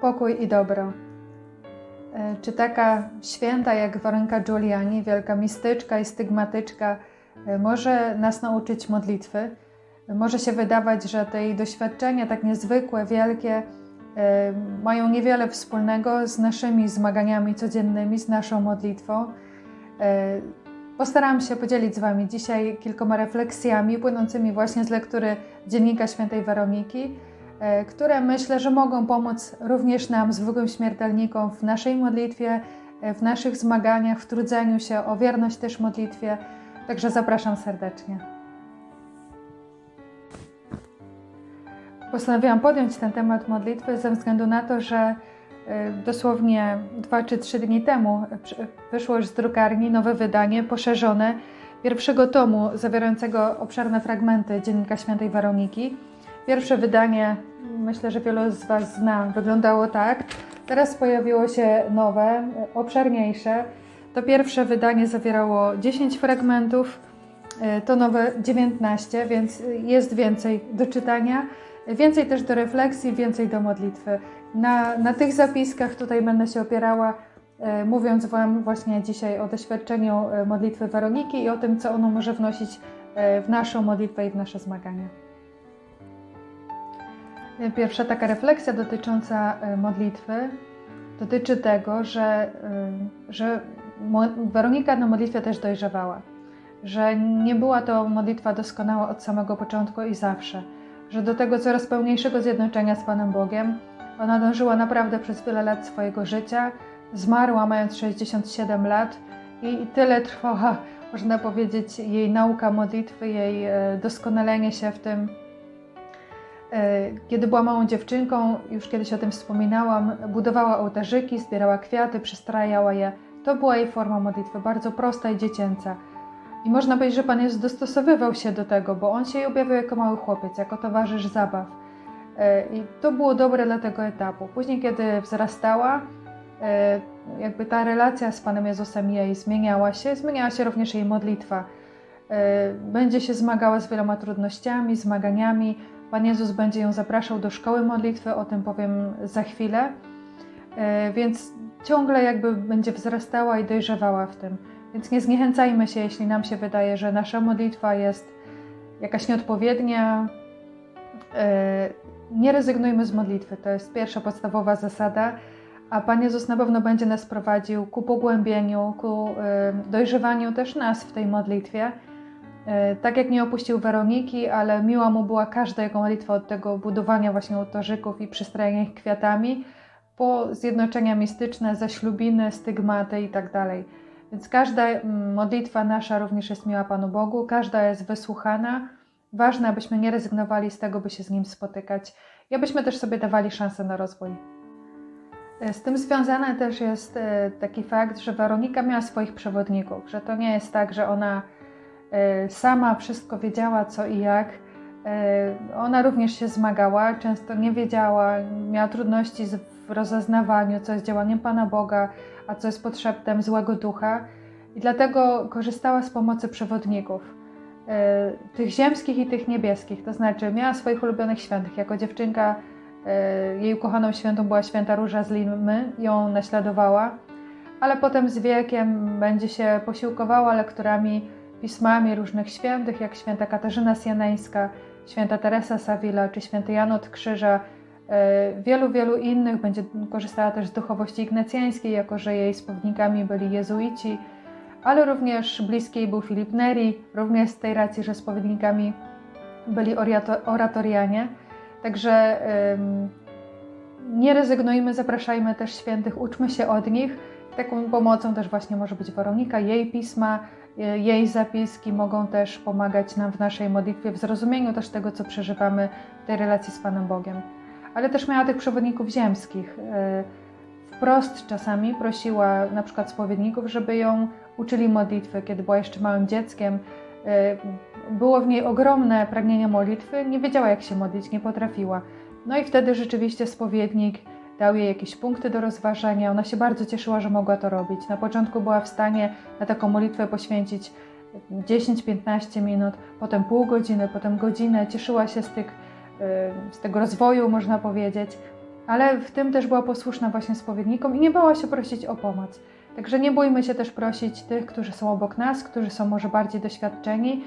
Pokój i dobro. E, Czy taka święta jak Warenka Giuliani, wielka mistyczka i stygmatyczka, e, może nas nauczyć modlitwy? Może się wydawać, że te jej doświadczenia, tak niezwykłe, wielkie, e, mają niewiele wspólnego z naszymi zmaganiami codziennymi, z naszą modlitwą. Postaram się podzielić z Wami dzisiaj kilkoma refleksjami płynącymi właśnie z lektury Dziennika Świętej Weroniki, które myślę, że mogą pomóc również nam, zwykłym śmiertelnikom, w naszej modlitwie, e, w naszych zmaganiach, w trudzeniu się o wierność też modlitwie. Także zapraszam serdecznie. Postanowiłam podjąć ten temat modlitwy ze względu na to, że e, dosłownie dwa czy trzy dni temu wyszło już z drukarni nowe wydanie, poszerzone, pierwszego tomu zawierającego obszerne fragmenty Dziennika Świętej Weroniki. Pierwsze wydanie, myślę, że wielu z Was zna, wyglądało tak. Teraz pojawiło się nowe, obszerniejsze. To pierwsze wydanie zawierało 10 fragmentów, e, to nowe 19, więc jest więcej do czytania, więcej też do refleksji, więcej do modlitwy. Na, na tych zapiskach tutaj będę się opierała, e, mówiąc Wam właśnie dzisiaj o doświadczeniu e, modlitwy Weroniki i o tym, co ono może wnosić w naszą modlitwę i w nasze zmagania. Pierwsza taka refleksja dotycząca e, modlitwy dotyczy tego, że, e, że Weronika na modlitwie też dojrzewała, że nie była to modlitwa doskonała od samego początku i zawsze, że do tego coraz pełniejszego zjednoczenia z Panem Bogiem ona dążyła naprawdę przez wiele lat swojego życia. Zmarła mając 67 lat i tyle trwała, można powiedzieć, jej nauka modlitwy, jej e, doskonalenie się w tym. E, Kiedy była małą dziewczynką, już kiedyś o tym wspominałam, budowała ołtarzyki, zbierała kwiaty, przystrajała je. To była jej forma modlitwy, bardzo prosta i dziecięca. I można powiedzieć, że Pan Jezus dostosowywał się do tego, bo On się jej objawiał jako mały chłopiec, jako towarzysz zabaw. E, I to było dobre dla tego etapu. Później, kiedy wzrastała, e, jakby ta relacja z Panem Jezusem jej zmieniała się, zmieniała się również jej modlitwa. Będzie się zmagała z wieloma trudnościami, zmaganiami. Pan Jezus będzie ją zapraszał do szkoły modlitwy, o tym powiem za chwilę. E, Więc ciągle jakby będzie wzrastała i dojrzewała w tym. Więc nie zniechęcajmy się, jeśli nam się wydaje, że nasza modlitwa jest jakaś nieodpowiednia. E, Nie rezygnujmy z modlitwy. To jest pierwsza podstawowa zasada. A Pan Jezus na pewno będzie nas prowadził ku pogłębieniu, ku e, dojrzewaniu też nas w tej modlitwie. E, Tak jak nie opuścił Weroniki, ale miła mu była każda jego modlitwa od tego budowania właśnie ołtarzyków i przystrajania ich kwiatami, po zjednoczenia mistyczne, zaślubiny, stygmaty i tak. Więc każda mm, modlitwa nasza również jest miła Panu Bogu, każda jest wysłuchana. Ważne, abyśmy nie rezygnowali z tego, by się z Nim spotykać i abyśmy też sobie dawali szansę na rozwój. E, Z tym związany też jest e, taki fakt, że Weronika miała swoich przewodników, że to nie jest tak, że ona sama wszystko wiedziała co i jak. E, Ona również się zmagała, często nie wiedziała, miała trudności w rozeznawaniu, co jest działaniem Pana Boga, a co jest podszeptem złego ducha. I dlatego korzystała z pomocy przewodników, e, tych ziemskich i tych niebieskich. To znaczy, miała swoich ulubionych świętych. Jako dziewczynka e, jej ukochaną świętą była święta Róża z Limy, ją naśladowała, ale potem z wiekiem będzie się posiłkowała lekturami, pismami różnych świętych, jak święta Katarzyna Sianeńska, święta Teresa Savila czy święty Jan od Krzyża. E, Wielu, wielu innych będzie korzystała też z duchowości ignacjańskiej, jako że jej spowodnikami byli jezuici, ale również bliski jej był Filip Neri, również z tej racji, że spowodnikami byli oratorianie. Także nie rezygnujmy, zapraszajmy też świętych, uczmy się od nich. Taką pomocą też właśnie może być Weronika, jej pisma, y, jej zapiski mogą też pomagać nam w naszej modlitwie, w zrozumieniu też tego, co przeżywamy w tej relacji z Panem Bogiem. Ale też miała tych przewodników ziemskich. Y, Wprost czasami prosiła na przykład spowiedników, żeby ją uczyli modlitwy, kiedy była jeszcze małym dzieckiem. Y, Było w niej ogromne pragnienie modlitwy, nie wiedziała jak się modlić, nie potrafiła. No i wtedy rzeczywiście spowiednik dał jej jakieś punkty do rozważenia. Ona się bardzo cieszyła, że mogła to robić. Na początku była w stanie na taką modlitwę poświęcić 10-15 minut, potem pół godziny, potem godzinę. Cieszyła się z, tych, y, z tego rozwoju, można powiedzieć. ale w tym też była posłuszna właśnie spowiednikom i nie bała się prosić o pomoc. Także nie bójmy się też prosić tych, którzy są obok nas, którzy są może bardziej doświadczeni.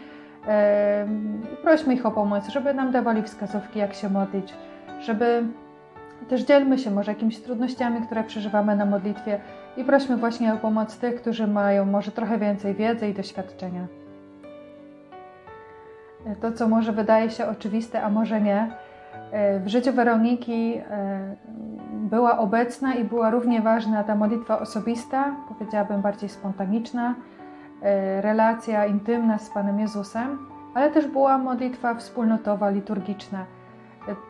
Prośmy ich o pomoc, żeby nam dawali wskazówki, jak się modlić, żeby też dzielmy się może jakimiś trudnościami, które przeżywamy na modlitwie i prośmy właśnie o pomoc tych, którzy mają może trochę więcej wiedzy i doświadczenia. To, co może wydaje się oczywiste, a może nie, w życiu Weroniki e, była obecna i była równie ważna ta modlitwa osobista, powiedziałabym bardziej spontaniczna, e, relacja intymna z Panem Jezusem, ale też była modlitwa wspólnotowa, liturgiczna.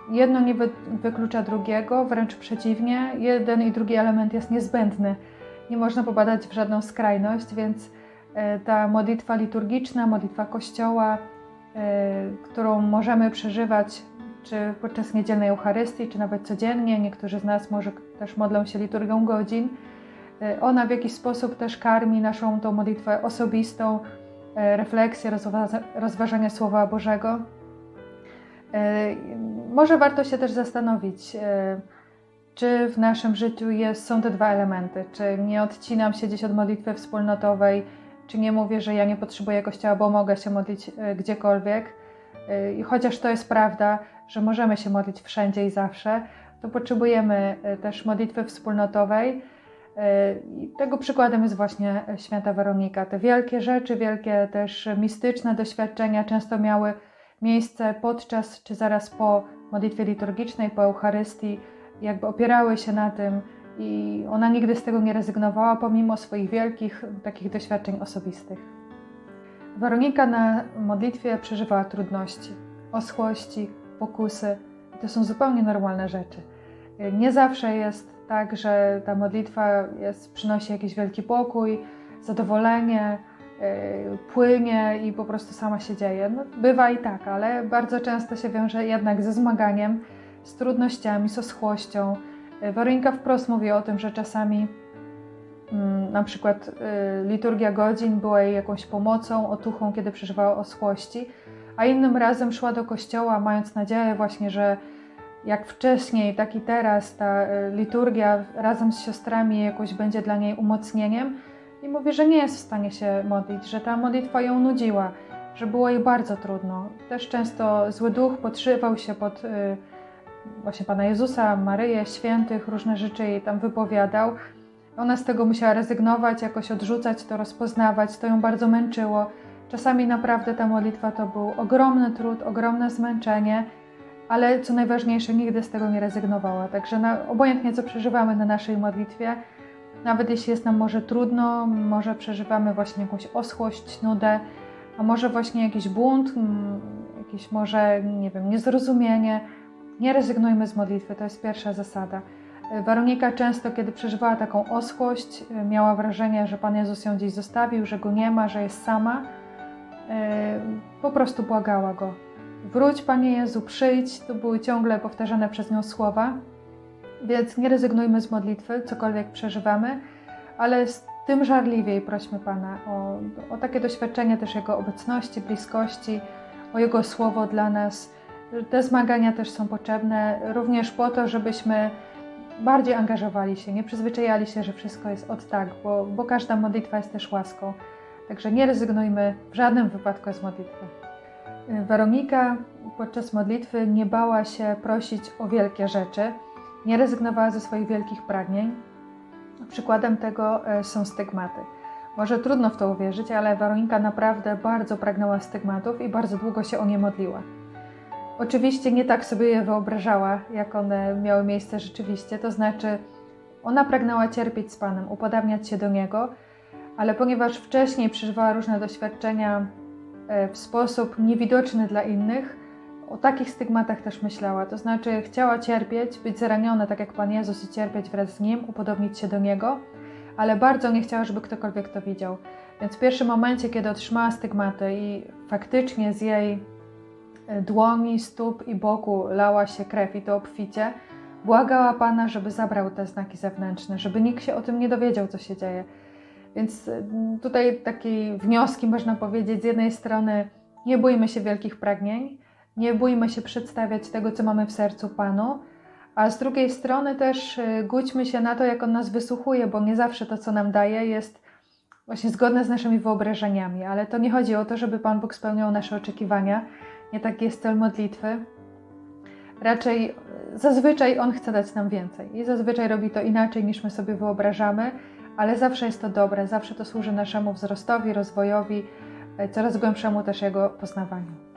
Jedno nie wy- wyklucza drugiego, wręcz przeciwnie, jeden i drugi element jest niezbędny. Nie można popadać w żadną skrajność, więc e, ta modlitwa liturgiczna, modlitwa Kościoła, e, którą możemy przeżywać czy podczas niedzielnej Eucharystii, czy nawet codziennie. Niektórzy z nas może też modlą się liturgią godzin. E, Ona w jakiś sposób też karmi naszą tą modlitwę osobistą, refleksję, rozwa- rozważania Słowa Bożego. Może warto się też zastanowić, e, czy w naszym życiu jest, są te dwa elementy, czy nie odcinam się gdzieś od modlitwy wspólnotowej, czy nie mówię, że ja nie potrzebuję Kościoła, bo mogę się modlić e, gdziekolwiek. E, I chociaż to jest prawda, że możemy się modlić wszędzie i zawsze, to potrzebujemy też modlitwy wspólnotowej. I tego przykładem jest właśnie święta Weronika. Te wielkie rzeczy, wielkie też mistyczne doświadczenia często miały miejsce podczas czy zaraz po modlitwie liturgicznej, po Eucharystii, jakby opierały się na tym i ona nigdy z tego nie rezygnowała, pomimo swoich wielkich takich doświadczeń osobistych. Weronika na modlitwie przeżywała trudności, oschłości, pokusy. To są zupełnie normalne rzeczy. Nie zawsze jest tak, że ta modlitwa jest, przynosi jakiś wielki pokój, zadowolenie, płynie i po prostu sama się dzieje. No, bywa i tak, ale bardzo często się wiąże jednak ze zmaganiem, z trudnościami, z oschłością. Yy, Weronika wprost mówi o tym, że czasami mm, na przykład y, liturgia godzin była jej jakąś pomocą, otuchą, kiedy przeżywała oschłości, a innym razem szła do kościoła, mając nadzieję właśnie, że jak wcześniej, tak i teraz ta y, liturgia razem z siostrami jakoś będzie dla niej umocnieniem i mówi, że nie jest w stanie się modlić, że ta modlitwa ją nudziła, że było jej bardzo trudno. Też często zły duch podszywał się pod y, właśnie Pana Jezusa, Maryję, świętych, różne rzeczy jej tam wypowiadał. Ona z tego musiała rezygnować, jakoś odrzucać to, rozpoznawać, to ją bardzo męczyło. Czasami naprawdę ta modlitwa to był ogromny trud, ogromne zmęczenie, ale co najważniejsze, nigdy z tego nie rezygnowała. Także na, obojętnie co przeżywamy na naszej modlitwie, nawet jeśli jest nam może trudno, może przeżywamy właśnie jakąś oschłość, nudę, a może właśnie jakiś bunt, jakieś może, nie wiem, niezrozumienie, nie rezygnujmy z modlitwy, to jest pierwsza zasada. Weronika często, kiedy przeżywała taką oschłość, miała wrażenie, że Pan Jezus ją gdzieś zostawił, że go nie ma, że jest sama. E, Po prostu błagała go. Wróć, Panie Jezu, przyjdź. To były ciągle powtarzane przez nią słowa. Więc nie rezygnujmy z modlitwy, cokolwiek przeżywamy, ale z tym żarliwiej prośmy Pana o, o takie doświadczenie też Jego obecności, bliskości, o Jego słowo dla nas. Te zmagania też są potrzebne również po to, żebyśmy bardziej angażowali się, nie przyzwyczajali się, że wszystko jest od tak, bo, bo każda modlitwa jest też łaską. Także nie rezygnujmy w żadnym wypadku z modlitwy. Weronika podczas modlitwy nie bała się prosić o wielkie rzeczy, nie rezygnowała ze swoich wielkich pragnień. Przykładem tego e, są stygmaty. Może trudno w to uwierzyć, ale Weronika naprawdę bardzo pragnęła stygmatów i bardzo długo się o nie modliła. Oczywiście nie tak sobie je wyobrażała, jak one miały miejsce rzeczywiście, to znaczy ona pragnęła cierpieć z Panem, upodabniać się do Niego, ale ponieważ wcześniej przeżywała różne doświadczenia e, w sposób niewidoczny dla innych, o takich stygmatach też myślała. To znaczy chciała cierpieć, być zraniona tak jak Pan Jezus i cierpieć wraz z Nim, upodobnić się do Niego, ale bardzo nie chciała, żeby ktokolwiek to widział. Więc w pierwszym momencie, kiedy otrzymała stygmaty i faktycznie z jej dłoni, stóp i boku lała się krew i to obficie, błagała Pana, żeby zabrał te znaki zewnętrzne, żeby nikt się o tym nie dowiedział, co się dzieje. Więc mm, tutaj takie wnioski można powiedzieć, z jednej strony nie bójmy się wielkich pragnień, nie bójmy się przedstawiać tego, co mamy w sercu Panu, A z drugiej strony też y, gódźmy się na to, jak On nas wysłuchuje, bo nie zawsze to, co nam daje, jest właśnie zgodne z naszymi wyobrażeniami, ale to nie chodzi o to, żeby Pan Bóg spełniał nasze oczekiwania. Nie taki jest cel modlitwy. Raczej y, zazwyczaj On chce dać nam więcej i zazwyczaj robi to inaczej niż my sobie wyobrażamy, ale zawsze jest to dobre, zawsze to służy naszemu wzrostowi, rozwojowi, y, coraz głębszemu też Jego poznawaniu.